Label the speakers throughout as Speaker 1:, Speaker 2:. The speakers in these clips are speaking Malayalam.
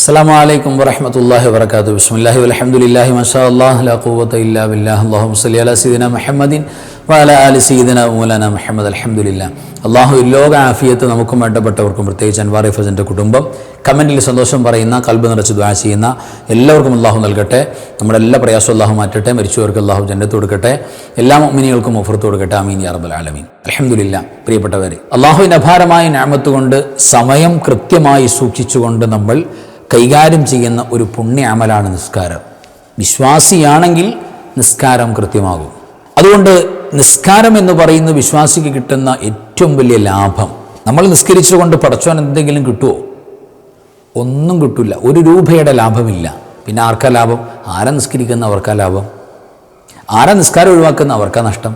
Speaker 1: السلام عليكم ورحمة الله وبركاته بسم الله والحمد لله ما شاء الله لا قوة إلا بالله اللهم صل على سيدنا محمد وعلى آل سيدنا مولانا محمد الحمد لله അള്ളാഹു ലോക ആഫിയത്ത് നമുക്കും വേണ്ടപ്പെട്ടവർക്കും പ്രത്യേകിച്ച് അൻവാർ ഫസൻ്റെ കുടുംബം കമൻറ്റിൽ സന്തോഷം പറയുന്ന കൽബ് നിറച്ച് ദ്വാ ചെയ്യുന്ന എല്ലാവർക്കും അള്ളാഹു നൽകട്ടെ നമ്മുടെ എല്ലാ പ്രയാസവും അള്ളാഹു മാറ്റട്ടെ മരിച്ചവർക്ക് അള്ളാഹു ജന്നത്ത് കൊടുക്കട്ടെ എല്ലാ മിനികൾക്കും ഒഫർത്ത് കൊടുക്കട്ടെ അമീൻ യാ റബ്ബൽ ആലമീൻ അലഹമുല്ല പ്രിയപ്പെട്ടവരെ അള്ളാഹുവിൻ്റെ അപാരമായ ഞാമത്ത് കൊണ്ട് സമയം കൃത്യമായി സൂക്ഷിച്ചുകൊണ്ട് നമ്മൾ കൈകാര്യം ചെയ്യുന്ന ഒരു പുണ്യ അമലാണ് നിസ്കാരം. വിശ്വാസിയാണെങ്കിൽ നിസ്കാരം കൃത്യമാകും. അതുകൊണ്ട് നിസ്കാരം എന്ന് പറയുന്ന വിശ്വാസിക്ക് കിട്ടുന്ന ഏറ്റവും വലിയ ലാഭം നമ്മൾ നിസ്കരിച്ചുകൊണ്ട് പടച്ചോൻ എന്തെങ്കിലും കിട്ടുമോ ഒന്നും കിട്ടില്ല ഒരു രൂപയുടെ ലാഭമില്ല. പിന്നെ ആർക്കാ ലാഭം? ആരാ നിസ്കരിക്കുന്ന അവർക്കാ ലാഭം? ആരാ നിസ്കാരം ഒഴിവാക്കുന്ന അവർക്കാ നഷ്ടം?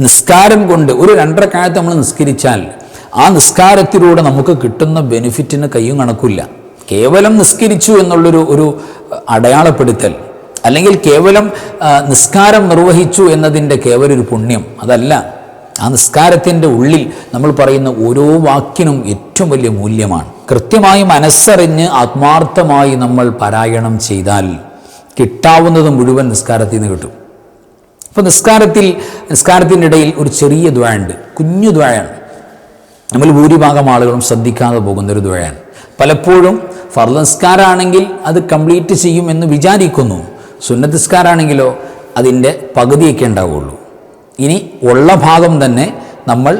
Speaker 1: നിസ്കാരം കൊണ്ട് ഒരു രണ്ടര കാലത്ത് നമ്മൾ നിസ്കരിച്ചാൽ ആ നിസ്കാരത്തിലൂടെ നമുക്ക് കിട്ടുന്ന ബെനിഫിറ്റിന് കയ്യും കണക്കില്ല കേവലം നിസ്കരിച്ചു എന്നുള്ളൊരു ഒരു അടയാളപ്പെടുത്തൽ അല്ലെങ്കിൽ കേവലം നിസ്കാരം നിർവഹിച്ചു എന്നതിന്റെ കേവലം ഒരു പുണ്യം അതല്ല. ആ നിസ്കാരത്തിന്റെ ഉള്ളിൽ നമ്മൾ പറയുന്ന ഓരോ വാക്കിനും ഏറ്റവും വലിയ മൂല്യമാണ്. കൃത്യമായി മനസ്സറിഞ്ഞ് ആത്മാർത്ഥമായി നമ്മൾ പാരായണം ചെയ്താൽ കിട്ടാവുന്നത് മുഴുവൻ നിസ്കാരത്തിൽ നിന്ന് കിട്ടും. അപ്പോൾ നിസ്കാരത്തിൽ നിസ്കാരത്തിന്റെ ഇടയിൽ ഒരു ചെറിയ ദ്വായുണ്ട് കുഞ്ഞു ദ്വയാണ്. നമ്മൾ ഭൂരിഭാഗം ആളുകളും ശ്രദ്ധിക്കാതെ പോകുന്ന ഒരു ദ്വയാണ് പലപ്പോഴും ഫർദസ്കാരാണെങ്കിൽ അത് കംപ്ലീറ്റ് ചെയ്യും എന്ന് വിചാരിക്കുന്നു. സുന്നത്ത് നിസ്കാരമാണെങ്കിലോ അതിന്റെ പകുതിയൊക്കെ ഉണ്ടാവുള്ളൂ. ഇനി ഉള്ള ഭാഗം തന്നെ നമ്മൾ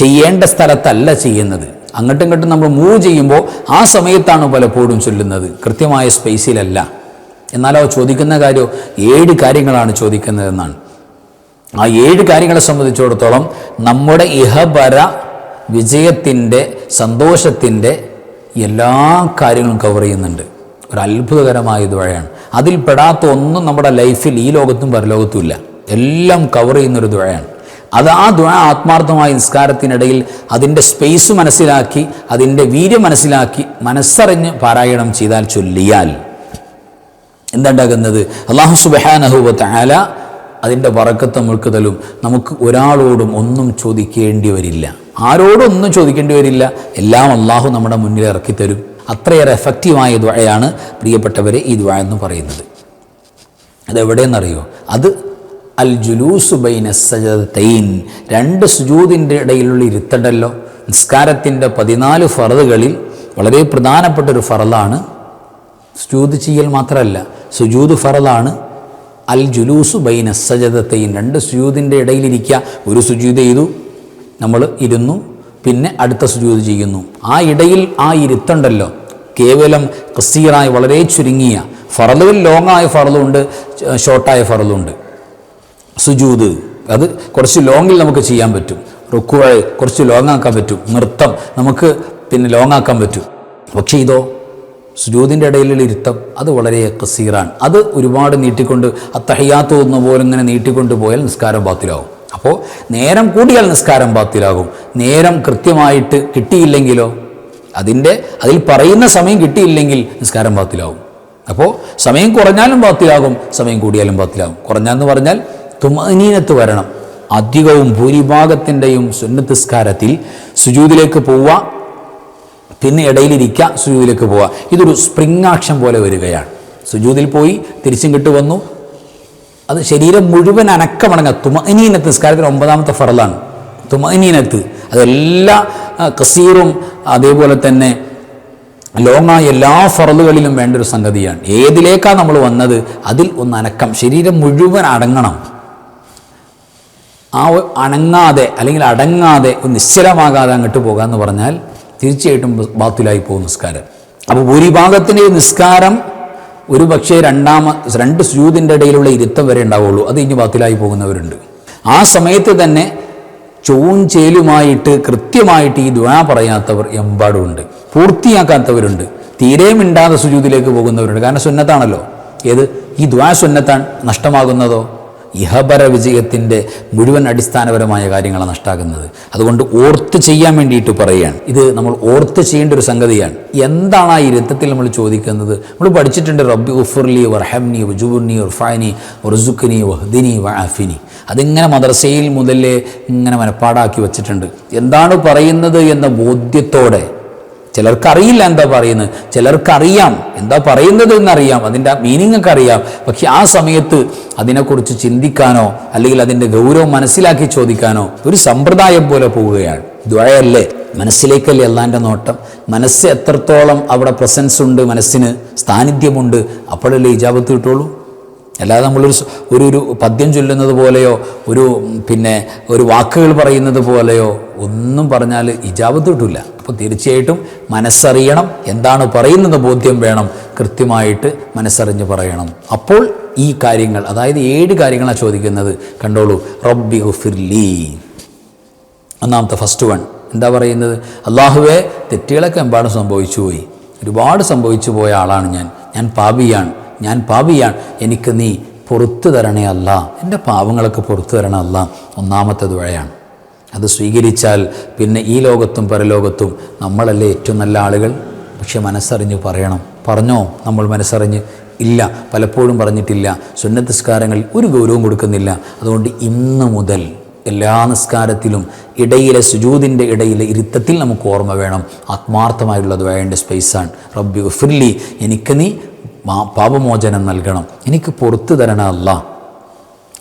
Speaker 1: ചെയ്യേണ്ട സ്ഥലത്തല്ല ചെയ്യുന്നത്. അങ്ങോട്ടും ഇങ്ങോട്ടും നമ്മൾ മൂവ് ചെയ്യുമ്പോൾ ആ സമയത്താണ് പലപ്പോഴും ചൊല്ലുന്നത്. കൃത്യമായ സ്പേസിലല്ല എന്നാലോ ചോദിക്കുന്ന കാര്യം ഏഴ് കാര്യങ്ങളാണ് ചോദിക്കുന്നതെന്നാണ്. ആ ഏഴ് കാര്യങ്ങളെ സംബന്ധിച്ചിടത്തോളം നമ്മുടെ ഇഹപര വിജയത്തിന്റെ സന്തോഷത്തിന്റെ എല്ലാ കാര്യങ്ങളും കവർ ചെയ്യുന്നുണ്ട്. ഒരു അത്ഭുതകരമായ ദ്വഴയാണ് അതിൽ പെടാത്ത ഒന്നും നമ്മുടെ ലൈഫിൽ ഈ ലോകത്തും പരലോകത്തും ഇല്ല. എല്ലാം കവർ ചെയ്യുന്നൊരു ദ്വഴയാണ് അത് ആ ദ്വ ആത്മാർത്ഥമായ നിസ്കാരത്തിനിടയിൽ അതിന്റെ സ്പേസ് മനസ്സിലാക്കി അതിന്റെ വീര്യം മനസ്സിലാക്കി മനസ്സറിഞ്ഞ് പാരായണം ചെയ്താൽ ചൊല്ലിയാൽ എന്തുണ്ടാകുന്നത് അള്ളാഹു സുബഹാനഹുബത്ത് ആല അതിന്റെ വറക്കത്ത് നമ്മൾക്ക് തരും നമുക്ക് ഒരാളോടും ഒന്നും ചോദിക്കേണ്ടി വരില്ല. ആരോടും ഒന്നും ചോദിക്കേണ്ടി വരില്ല. എല്ലാം അള്ളാഹു നമ്മുടെ മുന്നിൽ ഇറക്കി തരും. അത്രയേറെ എഫക്റ്റീവായ ദ്വയാണ് പ്രിയപ്പെട്ടവരെ ഈ ദ്വഴ എന്ന് പറയുന്നത്. അതെവിടെയെന്നറിയോ അത് അൽ ജുലൂസു ബൈന സജതൈൻ രണ്ട് സുജൂതിന്റെ ഇടയിലുള്ള ഇരുത്തണ്ടല്ലോ. നിസ്കാരത്തിന്റെ പതിനാല് ഫറതുകളിൽ വളരെ പ്രധാനപ്പെട്ട ഒരു ഫറലാണ് സുജൂത് ചെയ്യൽ മാത്രമല്ല സുജൂത് ഫറലാണ് അൽ ജുലൂസു ബൈന സജതത്തെയും രണ്ട് സുജൂതിന്റെ ഇടയിലിരിക്കുക. ഒരു സുജൂത് ചെയ്തു. നമ്മൾ ഇരുന്നു. പിന്നെ അടുത്ത സുജൂത് ചെയ്യുന്നു. ആ ഇടയിൽ ആ ഇരുത്തുണ്ടല്ലോ. കേവലം കസീറായി വളരെ ചുരുങ്ങിയ ഫറലുകൾ ലോങ്ങായ ഫറലുണ്ട് ഷോർട്ടായ ഫറലുണ്ട്. സുജൂത്. അത് കുറച്ച് ലോങ്ങിൽ നമുക്ക് ചെയ്യാൻ പറ്റും. റുക്കുവ കുറച്ച് ലോങ്ങാക്കാൻ പറ്റും. നൃത്തം നമുക്ക് പിന്നെ ലോങ്ങാക്കാൻ പറ്റും. പക്ഷേ ഇതോ? സുജൂതിന്റെ ഇടയിലുള്ള ഇരുത്തം അത് വളരെ കസീറാണ്. അത് ഒരുപാട് നീട്ടിക്കൊണ്ട് അത്തഹയ്യാത്ത തോന്നുന്ന പോലെ ഇങ്ങനെ നീട്ടിക്കൊണ്ട് പോയാൽ നിസ്കാരം ബാത്തിലാവും. അപ്പോൾ നേരം കൂടിയാൽ നിസ്കാരം ബാത്തിലാകും. നേരം കൃത്യമായിട്ട് കിട്ടിയില്ലെങ്കിലോ അതിന്റെ അതിൽ പറയുന്ന സമയം കിട്ടിയില്ലെങ്കിൽ നിസ്കാരം ബാത്തിലാവും. അപ്പോൾ സമയം കുറഞ്ഞാലും ബാത്തിലാകും സമയം കൂടിയാലും ബാത്തിലാകും. കുറഞ്ഞാന്ന് പറഞ്ഞാൽ തുമനീനത്ത് വരണം. അധികവും ഭൂരിഭാഗത്തിന്റെയും സുന്നത്തിസ്കാരത്തിൽ സുജൂതിലേക്ക് പോവുക പിന്നെ ഇടയിലിരിക്കുക സുജൂതിലേക്ക് പോവുക. ഇതൊരു സ്പ്രിംഗ് ആക്ഷൻ പോലെ വരികയാണ്. സുജൂതിൽ പോയി തിരിച്ചും കിട്ടു വന്നു. അത് ശരീരം മുഴുവൻ അനക്കമടങ്ങുക തുമനീനത്ത് നിസ്കാരത്തിന് ഒമ്പതാമത്തെ ഫറലാണ്. തുമനീനത്ത് അതെല്ലാ കസീറും അതേപോലെ തന്നെ ലോങ്ങായ എല്ലാ ഫറലുകളിലും വേണ്ട ഒരു സംഗതിയാണ്. ഏതിലേക്കാണ് നമ്മൾ വന്നത്? അതിൽ ഒന്ന് അനക്കം. ശരീരം മുഴുവൻ അടങ്ങണം. ആ അനങ്ങാതെ അല്ലെങ്കിൽ അടങ്ങാതെ നിശ്ചലമാകാതെ അങ്ങോട്ട് പോകാമെന്ന് പറഞ്ഞാൽ തീർച്ചയായിട്ടും ബാത്തിലായി പോകും നിസ്കാരം. അപ്പോൾ ഭൂരിഭാഗത്തിന്റെ നിസ്കാരം ഒരു പക്ഷേ രണ്ടാമ രണ്ട് സ്യൂതിന്റെ ഇടയിലുള്ള ഇരുത്തം വരെ ഉണ്ടാവുള്ളൂ. അത് ഇനി ബാത്തിലായി പോകുന്നവരുണ്ട്. ആ സമയത്ത് തന്നെ ചോവും ചേലുമായിട്ട് കൃത്യമായിട്ട് ഈ ദ്വാ പറയാത്തവർ എമ്പാടുമുണ്ട്. പൂർത്തിയാക്കാത്തവരുണ്ട്. തീരെ മിണ്ടാതെ സുജൂതിലേക്ക് പോകുന്നവരുണ്ട്. കാരണം സുന്നത്താണല്ലോ. ഏത്? ഈ ദ്വാ സുന്നത്താൻ നഷ്ടമാകുന്നതോ? ഇഹപര വിജയത്തിന്റെ മുഴുവൻ അടിസ്ഥാനപരമായ കാര്യങ്ങളാണ് നഷ്ടാകുന്നത്. അതുകൊണ്ട് ഓർത്ത് ചെയ്യാൻ വേണ്ടിയിട്ട് പറയുകയാണ്. ഇത് നമ്മൾ ഓർത്ത് ചെയ്യേണ്ട ഒരു സംഗതിയാണ്. എന്താണ് ആ ഇരുത്തത്തിൽ നമ്മൾ ചോദിക്കുന്നത്? നമ്മൾ പഠിച്ചിട്ടുണ്ട് റബ്ബി ഉഫുർലി വർഹംനി വജുബുർനി ഉർഫാനി ഉർസുഖിനി വഹ്ദിനി വഅഫിനി. അതിങ്ങനെ മദ്രസയിൽ മുതലേ ഇങ്ങനെ മനപ്പാടാക്കി വച്ചിട്ടുണ്ട്. എന്താണ് പറയുന്നത് എന്ന ബോധ്യത്തോടെ ചിലർക്കറിയില്ല എന്താ പറയുന്നത്? ചിലർക്കറിയാം. എന്താ പറയുന്നത് എന്നറിയാം. അതിന്റെ മീനിങ് ഒക്കെ അറിയാം പക്ഷെ ആ സമയത്ത് അതിനെക്കുറിച്ച് ചിന്തിക്കാനോ അല്ലെങ്കിൽ അതിന്റെ ഗൗരവം മനസ്സിലാക്കി ചോദിക്കാനോ ഒരു സമ്പ്രദായം പോലെ പോവുകയാണ്. ദ്വയല്ലേ മനസ്സിലേക്കല്ലേ അള്ളാന്റെ നോട്ടം? മനസ്സ് എത്രത്തോളം അവിടെ പ്രസൻസ് ഉണ്ട് മനസ്സിന് സാന്നിധ്യമുണ്ട് അപ്പോഴല്ലേ ഇജാബത്ത് കിട്ടുള്ളൂ? അല്ലാതെ നമ്മളൊരു ഒരു ഒരു പദ്യം ചൊല്ലുന്നത് പോലെയോ ഒരു പിന്നെ ഒരു വാക്കുകൾ പറയുന്നത് പോലെയോ ഒന്നും പറഞ്ഞാൽ ഇജാബത്ത് കിട്ടില്ല അപ്പോൾ തീർച്ചയായിട്ടും മനസ്സറിയണം എന്താണ് പറയുന്നത് ബോധ്യം വേണം കൃത്യമായിട്ട് മനസ്സറിഞ്ഞ് പറയണം. അപ്പോൾ ഈ കാര്യങ്ങൾ അതായത് ഏഴ് കാര്യങ്ങളാണ് ചോദിക്കുന്നത്. കണ്ടോളൂ. റബ്ബി ഹുഫിർലി ഒന്നാമത്തെ ഫസ്റ്റ് വൺ എന്താ പറയുന്നത്? അള്ളാഹുവെ തെറ്റുകളൊക്കെ എമ്പാടും സംഭവിച്ചു പോയി ഒരുപാട് സംഭവിച്ചു പോയ ആളാണ് ഞാൻ. ഞാൻ പാപിയാണ്. ഞാൻ പാപിയാണ്. എനിക്ക് നീ പുറത്തു തരണേ അല്ല. എന്റെ പാവങ്ങളൊക്കെ പുറത്തു തരണേ അല്ല. ഒന്നാമത്തെ ദുഴയാണ്. അത് സ്വീകരിച്ചാൽ പിന്നെ ഈ ലോകത്തും പരലോകത്തും നമ്മളല്ലേ ഏറ്റവും നല്ല ആളുകൾ? പക്ഷെ മനസ്സറിഞ്ഞ് പറയണം. പറഞ്ഞോ? നമ്മൾ മനസ്സറിഞ്ഞ് ഇല്ല. പലപ്പോഴും പറഞ്ഞിട്ടില്ല. സുന്നത്തിസ്കാരങ്ങളിൽ ഒരു ഗൗരവം കൊടുക്കുന്നില്ല. അതുകൊണ്ട് ഇന്ന് മുതൽ എല്ലാ നിസ്കാരത്തിലും ഇടയിലെ സുജൂതിന്റെ ഇടയിലെ ഇരുത്തത്തിൽ നമുക്ക് ഓർമ്മ വേണം. ആത്മാർത്ഥമായുള്ളത് വേണ്ട സ്പേസാണ് റബ്ബി ഉഫിർലി എനിക്ക് നീ പാപമോചനം നൽകണം. എനിക്ക് പുറത്തു തരണം അല്ല.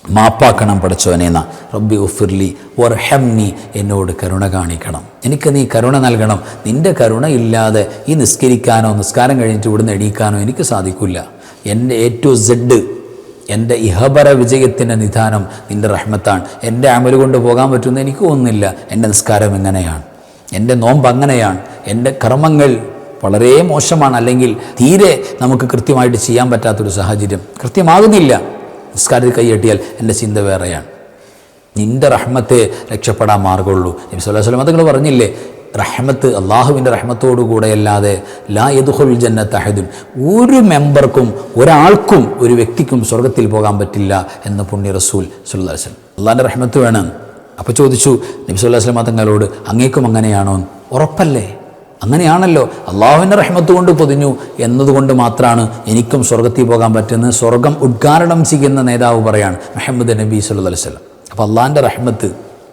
Speaker 1: മാപ്പാക്കണം പഠിച്ചവനേന്ന റബ്ബി ഉഫിർലി വർഹംനി. എന്നോട് കരുണ കാണിക്കണം. എനിക്ക് നീ കരുണ നൽകണം. നിന്റെ കരുണ ഇല്ലാതെ ഈ നിസ്കരിക്കാനോ നിസ്കാരം കഴിഞ്ഞിട്ട് ഇവിടുന്ന് എണീക്കാനോ എനിക്ക് സാധിക്കില്ല എന്റെ എ ടു സെഡ് എന്റെ ഇഹബര വിജയത്തിന്റെ നിധാനം നിന്റെ റഹ്മത്താണ്. എന്റെ അമൽ കൊണ്ട് പോകാൻ പറ്റുന്ന എനിക്ക് ഒന്നില്ല. എന്റെ നിസ്കാരം എങ്ങനെയാണ്? എന്റെ നോമ്പ് അങ്ങനെയാണ്. എന്റെ കർമ്മങ്ങൾ വളരെ മോശമാണ്. അല്ലെങ്കിൽ തീരെ നമുക്ക് കൃത്യമായിട്ട് ചെയ്യാൻ പറ്റാത്തൊരു സാഹചര്യം കൃത്യമാകുന്നില്ല. നിസ്കാരത്തിൽ കൈയെട്ടിയാൽ എന്റെ ചിന്ത വേറെയാണ്. നിന്റെ റഹ്മത്തെ രക്ഷപ്പെടാൻ മാർഗമുള്ളൂ. നബി സ്വല്ലല്ലാഹു അലൈഹി വസല്ലം തങ്ങൾ പറഞ്ഞില്ലേ റഹ്മത്ത് അള്ളാഹുവിന്റെ റഹ്മത്തോടുകൂടെ അല്ലാതെ ലാ യദുഹുൽ ജന്നത്ത് അഹദുൻ. ഒരു മെമ്പർക്കും ഒരാൾക്കും ഒരു വ്യക്തിക്കും സ്വർഗത്തിൽ പോകാൻ പറ്റില്ല എന്ന് പുണ്യ റസൂൽ അലൈഹി വസല്ലം അള്ളാഹിന്റെ റഹ്മത്ത് വേണം. അപ്പോൾ ചോദിച്ചു നബി വസല്ലം തങ്ങളോട് അങ്ങേക്കും അങ്ങനെയാണോ? ഉറപ്പല്ലേ? അങ്ങനെയാണല്ലോ. അള്ളാഹുവിന്റെ റഹ്മത്ത് കൊണ്ട് പൊതിഞ്ഞു എന്നതുകൊണ്ട് മാത്രമാണ് എനിക്കും സ്വർഗത്തിൽ പോകാൻ പറ്റുന്നത്. സ്വർഗം ഉദ്ഘാടനം ചെയ്യുന്ന നേതാവ് പറയാണ് മെഹമ്മദ് നബി സല്ലു അലൈഹി സ്വലം അപ്പോൾ അള്ളാഹിന്റെ റഹ്മത്ത്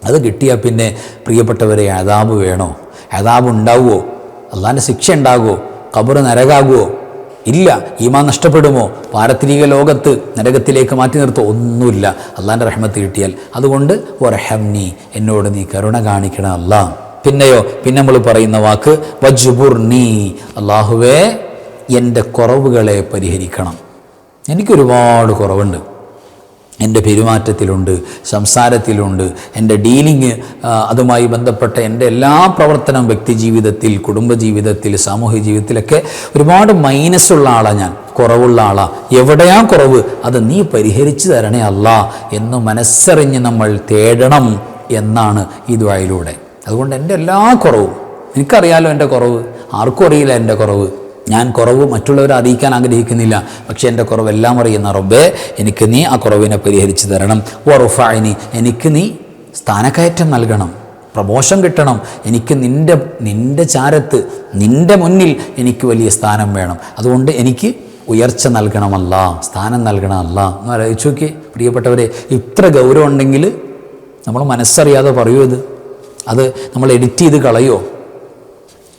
Speaker 1: അത് കിട്ടിയാൽ പിന്നെ പ്രിയപ്പെട്ടവരെ അതാബ് വേണോ? അതാബ് ഉണ്ടാവുമോ അള്ളാഹിന്റെ ശിക്ഷ ഉണ്ടാകുമോ കബറ് നരകാകുമോ ഇല്ല. ഈമാൻ നഷ്ടപ്പെടുമോ? പാരത്രിക ലോകത്ത് നരകത്തിലേക്ക് മാറ്റി നിർത്തോ ഒന്നുമില്ല. അള്ളാഹിന്റെ റഹ്മത്ത് കിട്ടിയാൽ അതുകൊണ്ട് ഒരഹംനി എന്നോട് നീ കരുണ കാണിക്കണം അല്ലാ പിന്നെയോ പിന്നെ നമ്മൾ പറയുന്ന വാക്ക് വജുബുർ നീ അള്ളാഹുവേ എന്റെ കുറവുകളെ പരിഹരിക്കണം. എനിക്കൊരുപാട് കുറവുണ്ട്. എന്റെ പെരുമാറ്റത്തിലുണ്ട് സംസാരത്തിലുണ്ട് എന്റെ ഡീലിങ് അതുമായി ബന്ധപ്പെട്ട എന്റെ എല്ലാ പ്രവർത്തനം വ്യക്തിജീവിതത്തിൽ കുടുംബജീവിതത്തിൽ സാമൂഹ്യ ജീവിതത്തിലൊക്കെ ഒരുപാട് മൈനസുള്ള ആളാണ് ഞാൻ കുറവുള്ള ആളാ. എവിടെയാ കുറവ്? അത് നീ പരിഹരിച്ചു തരണേ അല്ല എന്ന് മനസ്സറിഞ്ഞ് നമ്മൾ തേടണം എന്നാണ് ഈ ദ്വായിലൂടെ. അതുകൊണ്ട് എന്റെ എല്ലാ കുറവും എനിക്കറിയാലോ എന്റെ കുറവ് ആർക്കും അറിയില്ല എന്റെ കുറവ്. ഞാൻ കുറവ് മറ്റുള്ളവരെ അറിയിക്കാൻ ആഗ്രഹിക്കുന്നില്ല പക്ഷേ എന്റെ കുറവെല്ലാം അറിയുന്ന റബ്ബേ എനിക്ക് നീ ആ കുറവിനെ പരിഹരിച്ചു തരണം. വറുഫായിനി എനിക്ക് നീ സ്ഥാനക്കയറ്റം നൽകണം പ്രമോഷൻ കിട്ടണം എനിക്ക് നിന്റെ നിന്റെ ചാരത്ത് നിന്റെ മുന്നിൽ എനിക്ക് വലിയ സ്ഥാനം വേണം. അതുകൊണ്ട് എനിക്ക് ഉയർച്ച നൽകണമല്ല സ്ഥാനം നൽകണമല്ല എന്ന് ആലോചിച്ച് നോക്കി പ്രിയപ്പെട്ടവരെ ഇത്ര ഗൗരവം ഉണ്ടെങ്കിൽ നമ്മൾ മനസ്സറിയാതെ പറയൂ ഇത്. അത് നമ്മൾ എഡിറ്റ് ചെയ്ത് കളയോ?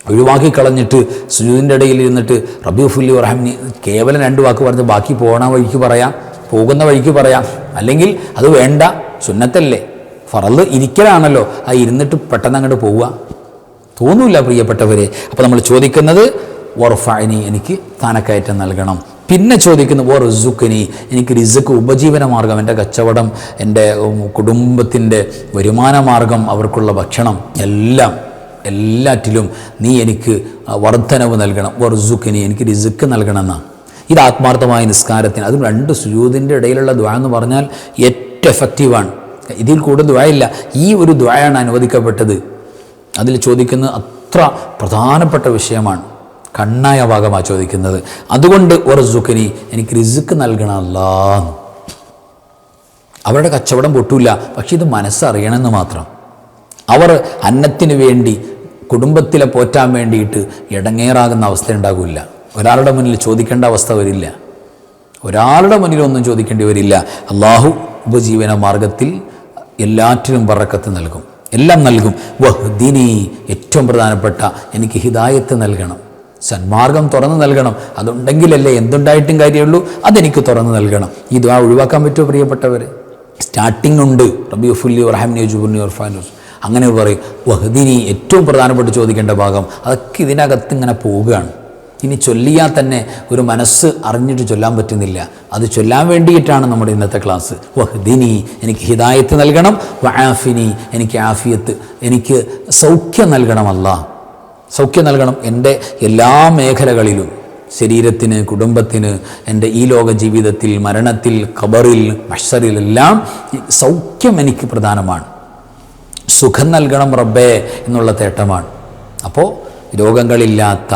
Speaker 1: ഒഴിവാക്കി കളഞ്ഞിട്ട് സുജൂദിന്റെ ഇടയിൽ ഇരുന്നിട്ട് റബീഫുല്ലി റഹമിനി കേവലം രണ്ട് വാക്ക് പറഞ്ഞ് ബാക്കി പോകണ വഴിക്ക് പറയാം പോകുന്ന വഴിക്ക് പറയാം. അല്ലെങ്കിൽ അത് വേണ്ട സുന്നത്തല്ലേ? ഫറൽ ഇരിക്കലാണല്ലോ. ആ ഇരുന്നിട്ട് പെട്ടെന്ന് അങ്ങോട്ട് പോവുക. തോന്നൂല പ്രിയപ്പെട്ടവരെ. അപ്പോൾ നമ്മൾ ചോദിക്കുന്നത് വറുഫാനി എനിക്ക് സ്ഥാനക്കയറ്റം നൽകണം. പിന്നെ ചോദിക്കുന്നു ഓ റിസുക്കിനി എനിക്ക് റിസുക്ക് ഉപജീവന മാർഗം എന്റെ കച്ചവടം എന്റെ കുടുംബത്തിന്റെ വരുമാന മാർഗം അവർക്കുള്ള ഭക്ഷണം എല്ലാം എല്ലാറ്റിലും നീ എനിക്ക് വർധനവ് നൽകണം. വർസുക്കിനി എനിക്ക് റിസുക്ക് നൽകണമെന്നാണ് ഇത് ആത്മാർത്ഥമായ നിസ്കാരത്തിന്. അതും രണ്ട് സുജൂതിന്റെ ഇടയിലുള്ള ദ്വാ എന്ന് പറഞ്ഞാൽ ഏറ്റവും എഫക്റ്റീവാണ് ഇതിൽ കൂടുതൽ ദ്വായില്ല ഈ ഒരു ദ്വായാണ് അനുവദിക്കപ്പെട്ടത്. അതിൽ ചോദിക്കുന്ന അത്ര പ്രധാനപ്പെട്ട വിഷയമാണ്. കണ്ണായ ഭാഗമാണ് ചോദിക്കുന്നത്. അതുകൊണ്ട് ഒറസുക്കിനി എനിക്ക് റിസുക്ക് നൽകണമല്ല. അവരുടെ കച്ചവടം പൊട്ടൂല പക്ഷെ ഇത് മനസ്സറിയണമെന്ന് മാത്രം. അവർ അന്നത്തിന് വേണ്ടി കുടുംബത്തിലെ പോറ്റാൻ വേണ്ടിയിട്ട് ഇടങ്ങേറാകുന്ന അവസ്ഥ ഉണ്ടാകില്ല ഒരാളുടെ മുന്നിൽ ചോദിക്കേണ്ട അവസ്ഥ വരില്ല. ഒരാളുടെ മുന്നിലൊന്നും ചോദിക്കേണ്ടി വരില്ല. അള്ളാഹു ഉപജീവന മാർഗത്തിൽ എല്ലാറ്റിനും പറക്കത്ത് നൽകും. എല്ലാം നൽകും. വഹ്ദിനി ഏറ്റവും പ്രധാനപ്പെട്ട എനിക്ക് ഹിദായത്ത് നൽകണം. സന്മാർഗം തുറന്നു നൽകണം. അതുണ്ടെങ്കിലല്ലേ എന്തുണ്ടായിട്ടും കാര്യമുള്ളൂ. അതെനിക്ക് തുറന്നു നൽകണം. ഇത് ആ ഒഴിവാക്കാൻ പറ്റുമോ പ്രിയപ്പെട്ടവർ സ്റ്റാർട്ടിംഗ് ഉണ്ട്. റബിയുഫുല്ലി റഹംനി ജുബുന്നി ഉർഫാനൂസ് അങ്ങനെ പറയും. വഹദിനി ഏറ്റവും പ്രധാനപ്പെട്ട് ചോദിക്കേണ്ട ഭാഗം അതൊക്കെ ഇതിനകത്ത് ഇങ്ങനെ പോവുകയാണ് ഇനി ചൊല്ലിയാൽ തന്നെ ഒരു മനസ്സ് അറിഞ്ഞിട്ട് ചൊല്ലാൻ പറ്റുന്നില്ല. അത് ചൊല്ലാൻ വേണ്ടിയിട്ടാണ് നമ്മുടെ ഇന്നത്തെ ക്ലാസ്. വഹദിനി എനിക്ക് ഹിദായത്ത് നൽകണം. വആഫിനി എനിക്ക് ആഫിയത്ത് എനിക്ക് സൗഖ്യം നൽകണമല്ല സൗഖ്യം നൽകണം എന്റെ എല്ലാ മേഖലകളിലും. ശരീരത്തിന് കുടുംബത്തിന് എന്റെ ഈ ലോക ജീവിതത്തിൽ മരണത്തിൽ ഖബറിൽ മഷറിലെല്ലാം സൗഖ്യം എനിക്ക് പ്രധാനമാണ്. സുഖം നൽകണം റബ്ബേ എന്നുള്ള തേട്ടമാണ്. അപ്പോൾ രോഗങ്ങളില്ലാത്ത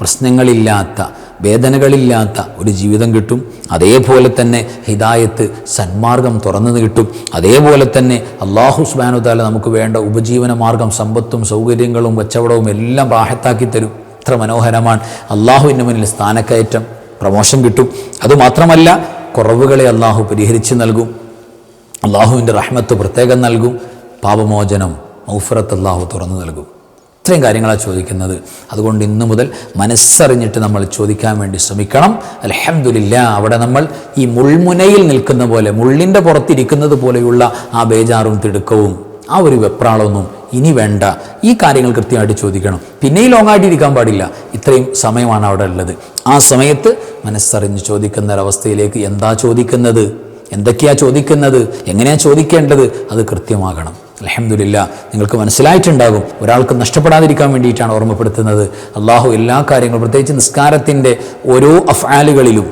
Speaker 1: പ്രശ്നങ്ങളില്ലാത്ത വേദനകളില്ലാത്ത ഒരു ജീവിതം കിട്ടും. അതേപോലെ തന്നെ ഹിദായത്ത് സന്മാർഗം തുറന്നു കിട്ടും. അതേപോലെ തന്നെ അള്ളാഹു സുബാനുതാല നമുക്ക് വേണ്ട ഉപജീവന മാർഗം സമ്പത്തും സൗകര്യങ്ങളും കച്ചവടവും എല്ലാം റാഹത്താക്കി തരും. എത്ര മനോഹരമാണ്. അള്ളാഹുവിന്റെ മുന്നിൽ സ്ഥാനക്കയറ്റം പ്രമോഷൻ കിട്ടും. അതുമാത്രമല്ല കുറവുകളെ അള്ളാഹു പരിഹരിച്ച് നൽകും. അള്ളാഹുവിന്റെ റഹ്മത്ത് പ്രത്യേകം നൽകും. പാപമോചനം മൗഫറത്ത് അള്ളാഹു തുറന്നു നൽകും. ഇത്രയും കാര്യങ്ങളാണ് ചോദിക്കുന്നത്. അതുകൊണ്ട് ഇന്നു മുതൽ മനസ്സറിഞ്ഞിട്ട് നമ്മൾ ചോദിക്കാൻ വേണ്ടി ശ്രമിക്കണം. അലഹമില്ല അവിടെ നമ്മൾ ഈ മുൾമുനയിൽ നിൽക്കുന്ന പോലെ മുള്ളിന്റെ പുറത്തിരിക്കുന്നത് പോലെയുള്ള ആ ബേജാറും തിടുക്കവും ആ ഒരു വെപ്രാളമൊന്നും ഇനി വേണ്ട. ഈ കാര്യങ്ങൾ കൃത്യമായിട്ട് ചോദിക്കണം. പിന്നെ ഈ ലോങ്ങായിട്ട് ഇരിക്കാൻ പാടില്ല. ഇത്രയും സമയമാണ് അവിടെ ഉള്ളത്. ആ സമയത്ത് മനസ്സറിഞ്ഞ് ചോദിക്കുന്ന ഒരവസ്ഥയിലേക്ക് എന്താ ചോദിക്കുന്നത്? എന്തൊക്കെയാ ചോദിക്കുന്നത്? എങ്ങനെയാ ചോദിക്കേണ്ടത്? അത് കൃത്യമാകണം. അലഹമില്ല നിങ്ങൾക്ക് മനസ്സിലായിട്ടുണ്ടാകും. ഒരാൾക്ക് നഷ്ടപ്പെടാതിരിക്കാൻ വേണ്ടിയിട്ടാണ് ഓർമ്മപ്പെടുത്തുന്നത്. അള്ളാഹു എല്ലാ കാര്യങ്ങളും പ്രത്യേകിച്ച് നിസ്കാരത്തിന്റെ ഓരോ അഫ്ആലുകളിലും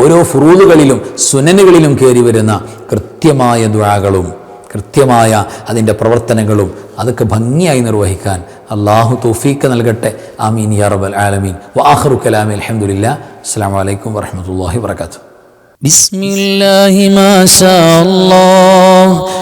Speaker 1: ഓരോ ഫുറൂദുകളിലും സുനനുകളിലും കയറി വരുന്ന കൃത്യമായ ദ്വാകളും കൃത്യമായ അതിന്റെ പ്രവർത്തനങ്ങളും അതൊക്കെ ഭംഗിയായി നിർവഹിക്കാൻ അള്ളാഹു തോഫീക്ക് നൽകട്ടെ. ആമീൻ യാറബൽ ആലമീൻ. വാഹറു കലാമി അലഹമില്ല അസ്സാം വലൈക്കും വാഹമത്തല്ലാഹി വർക്കാത്തു
Speaker 2: ബിസ്മില്ലാഹി മാഷാ അല്ലാഹ്.